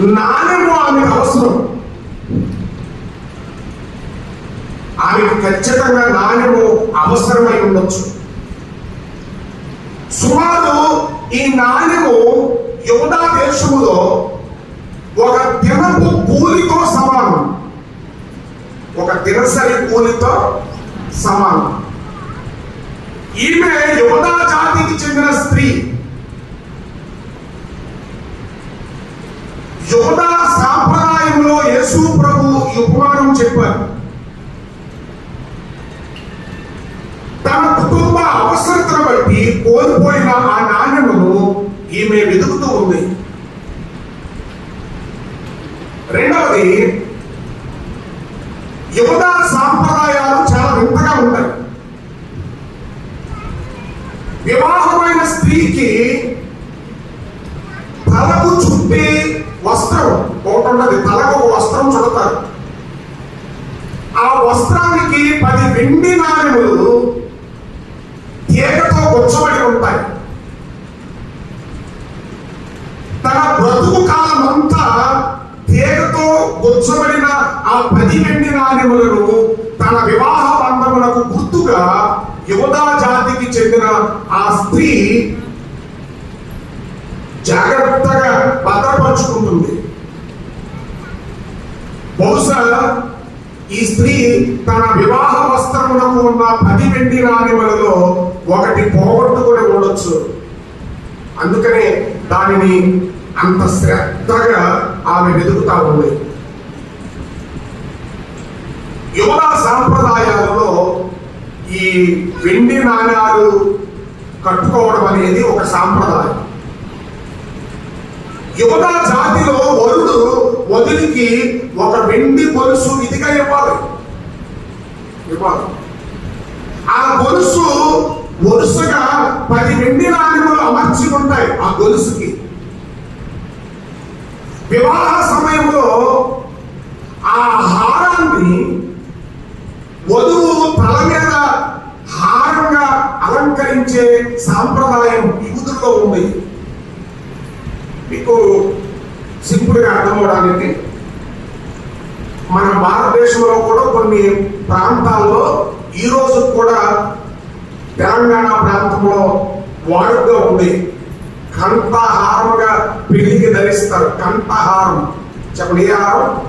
నాణ్యము ఆమెకు అవసరం. ఆమెకు ఖచ్చితంగా నాణ్యము అవసరమై ఉండొచ్చు. సుమారు ఈ నాణ్యము యోధా దేశములో ఒక దినపు కూలితో సమానం. ఒక దినసరి కూలితో సమానం. ఈమె యోధా జాతికి చెందిన స్త్రీ యోధా సాంప్రదాయంలో యేసు ప్రభు ఈ ఉపమానం చెప్పారు. తన కుటుంబ అవసరతను బట్టి కోల్పోయిన ఆ నాణ్యమును ఈమె వెతుకుతూ ఉంది. రెండవది యువత సాంప్రదాయాలు చాలా వింతగా ఉంటాయి. వివాహమైన స్త్రీకి తలకు చుట్టి వస్త్రం ఒకటి ఉన్నది తలకు ఒక వస్త్రం చుడతారు. ఆ వస్త్రానికి పది వెండి నాణ్యములు తీగతో గుచ్చబడి ఉంటాయి. తన బ్రతుకు కాలం అంతా తీగతో గుచ్చబడిన ఆ పది వెండి నాణ్యములను తన వివాహ బంధములకు గుర్తుగా యువతా జాతికి చెందిన ఆ స్త్రీ జాగ్రత్తగా భద్రపరుచుకుంటుంది. బహుశా ఈ స్త్రీ తన వివాహ వస్త్రములకు ఉన్న పది వెండి నాణ్యములలో ఒకటి పోగొట్టుకుని ఉండొచ్చు. అందుకనే దానిని అంత శ్రద్ధగా ఆమె వెతుకుతా ఉంది. యువత సాంప్రదాయాలలో ఈ వెండి నాణ్యాలు కట్టుకోవడం అనేది ఒక సాంప్రదాయం. యువత జాతిలో వెండి గొలుసు ఇదిగా ఇవ్వాలి. ఇవ్వాలి. ఆ గొలుసు వరుసగా పది వెండి నాణ్యములు అమర్చి ఉంటాయి ఆ గొలుసుకి. వివాహ సమయంలో ఆ హారాన్ని వధువు తల మీద హారంగా అలంకరించే సాంప్రదాయం యూదుల్లో ఉంది. మీకు సింపుల్గా అర్థమవడానికి మన భారతదేశంలో కూడా కొన్ని ప్రాంతాల్లో ఈ రోజు కూడా తెలంగాణ ప్రాంతంలో వాడుకగా ఉంది. కంఠహారముగా పెళ్ళికి ధరిస్తారు. కంఠహారం. చెప్పండి ఏ హారం?